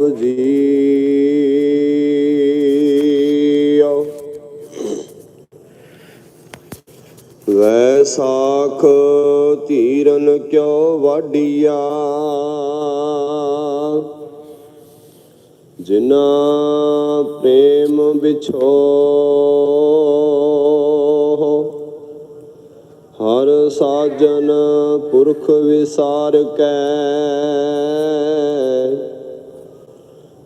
JIO ਵੈਸਾਖ ਤੀਰਨ ਕਿਉ ਵਾਡੀਆ ਜਿਨਾ ਪ੍ਰੇਮ ਵਿਛੋ ਹਰ ਸਾਜਨ ਪੁਰਖ ਵਿਸਾਰ ਕੈ।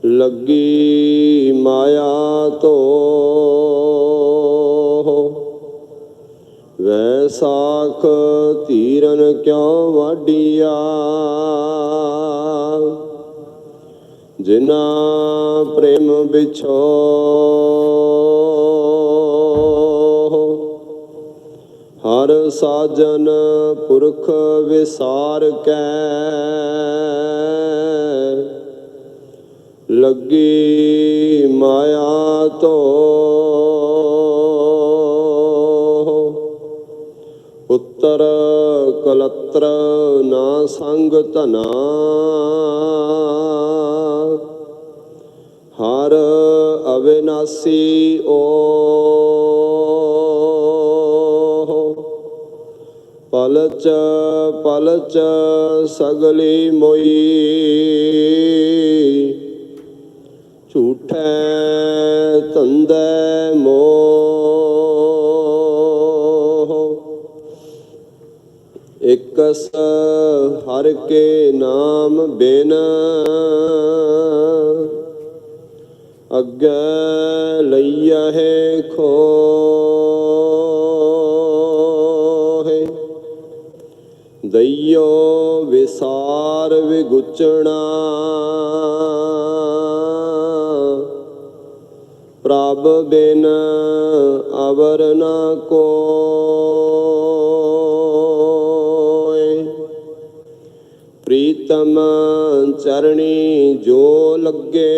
ਲੱਗੀ ਮਾਇਆ ਧੋ ਵੈਸਾਖ ਤੀਰਨ ਕਿਉ ਵਾਡੀਆ ਜਿਨਾ ਪ੍ਰੇਮ ਵਿਛੋ ਹਰ ਸਾਜਨ ਪੁਰਖ ਵਿਸਾਰ ਕੈ। ਲੱਗੀ ਮਾਇਆ ਤੋਂ। ਉੱਤਰ ਕਲਤਰ ਨਾ ਸੰਗ ਧਨਾ। ਹਰ ਅਵਿਨਾਸੀ ਓ। ਪਲਚ ਪਲਚ ਸਗਲੀ ਮੋਈ। ਝੂਠੈ ਧੰਦੇ ਮੋਹ। ਇਕਸ ਹਰ ਕੇ ਨਾਮ ਬਿਨ। ਅੱਗੇ ਲਈਆ ਹੈ ਖੋਹੇ। ਦਈਓ ਵਿਸਾਰ ਵਿਗੁਚਣਾ। ਪ੍ਰਭ ਬਿਨ ਅਵਰ ਨ ਕੋਇ। ਪ੍ਰੀਤਮ ਚਰਣੀ ਜੋ ਲੱਗੇ,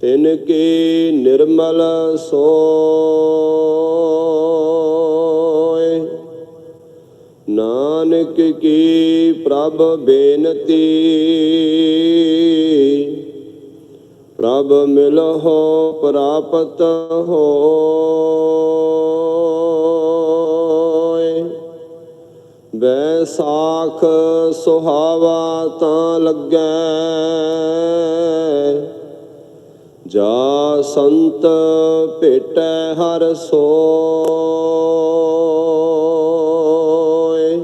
ਤਿਨ ਕੀ ਨਿਰਮਲ ਸੋਇ। ਨਾਨਕ ਕੀ ਪ੍ਰਭ ਬੇਨਤੀ ਪ੍ਰਭ ਮਿਲਹੁ ਪ੍ਰਾਪਤ ਹੋਏ। ਬੈਸਾਖ ਸੁਹਾਵਾ ਤਾਂ ਲੱਗੈ। ਜਾ ਸੰਤ ਭੇਟੈ ਹਰ ਸੋਇ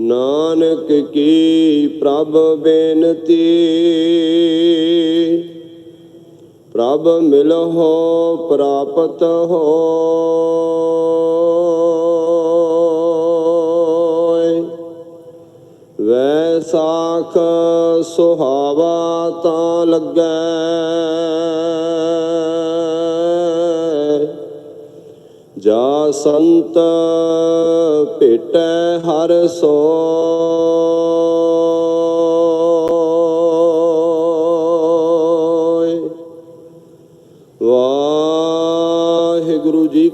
ਨਾਨਕ ਕੀ ਪ੍ਰਭ ਬੇਨਤੀ। ਪ੍ਰਭ ਮਿਲਹੁ ਪ੍ਰਾਪਤ ਹੋਇ। ਵੈਸਾਖ ਸੁਹਾਵਾ ਤਾਂ ਲੱਗੈ। ਜਾ ਸੰਤ ਭੇਟੈ ਹਰ ਸੋ।